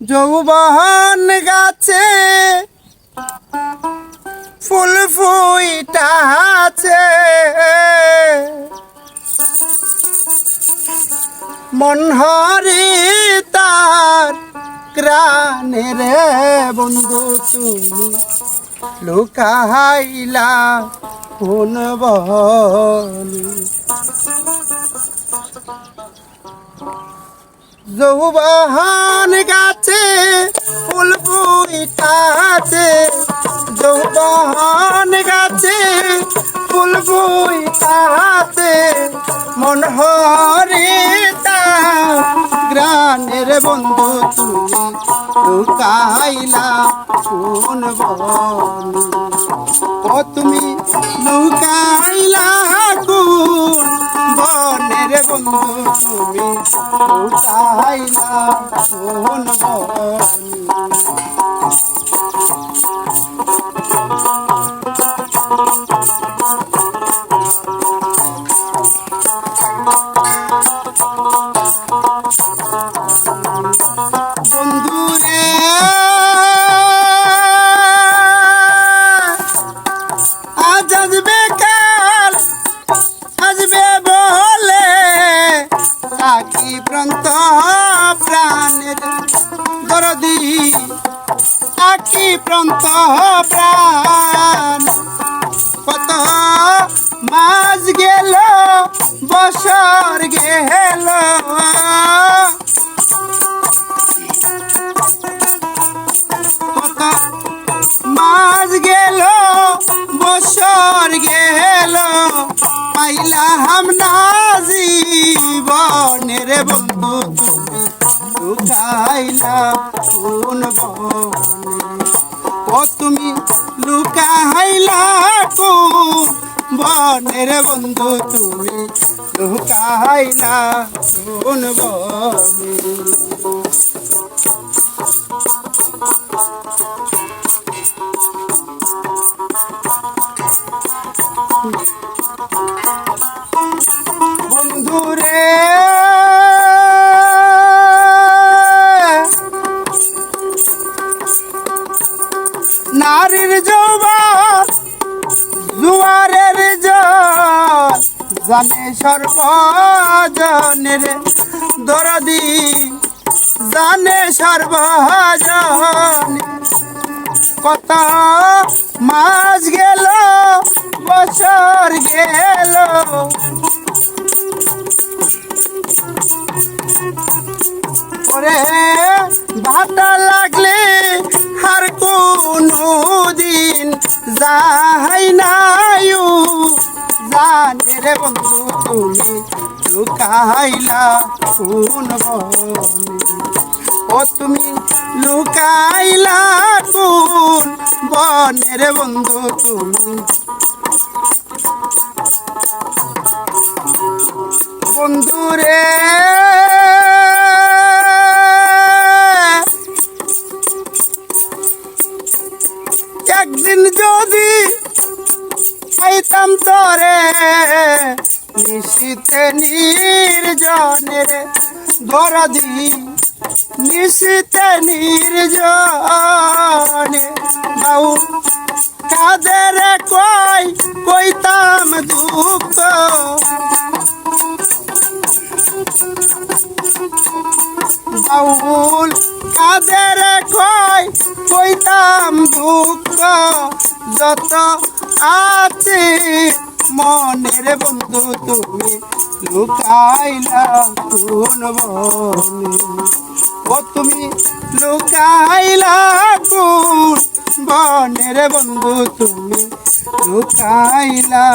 যৌবন গাছে ফুল ফুইটাছে। মন হরি তার গ্রানে রে বন্ধু তুমি লুকাইলা কোন বনি যৌবন গাছে, ফুল ফুইটাছে যৌবন গাছে, ফুল ফুইটাছে মন হরে গ্রানের বন্ধু তুমি লুকাইলা কোন বনি ও তুমি লুকাইলা কোন বনের বন্ধু তুমি লুকাইলা কোন Thank বন্ধুরে দরদি আকি প্রান্ত প্রাণ। কত মাস গেল, বছর গেল। কত মাস গেল, বছর গেল। পাইলাম না জীবনের বন্ধু। লুকাইলা কোন বনে। ও তুমি লুকাইলা কোন বনের বন্ধু তুমি লুকাইলা কোন বনে। জানে সর্বজনের দরদি, জানে সর্বজন কত মাস গেল, বছর গেল। ওরে, ভাটা লাগলে আর কোনো দিন যাই নাইও জানে রে বন্ধু, তুমি লুকাইলা কোন বনে? ও তুমি লুকাইলা কোন বনের বন্ধু, তুমি? বন্ধুরে একদিন যদি খাইতাম তরে, নিশীতে নির্জনের দরদি নিশীতে নির্জনে বাউ, কাদের কই কইতাম দুঃখ। বাউল, কাদের কই কইতাম দুঃখ। যত আছে মনের বন্ধু তুমি লুকাইলা কোন বনে? ও তুমি লুকাইলা কোন বনের বন্ধু তুমি লুকাইলা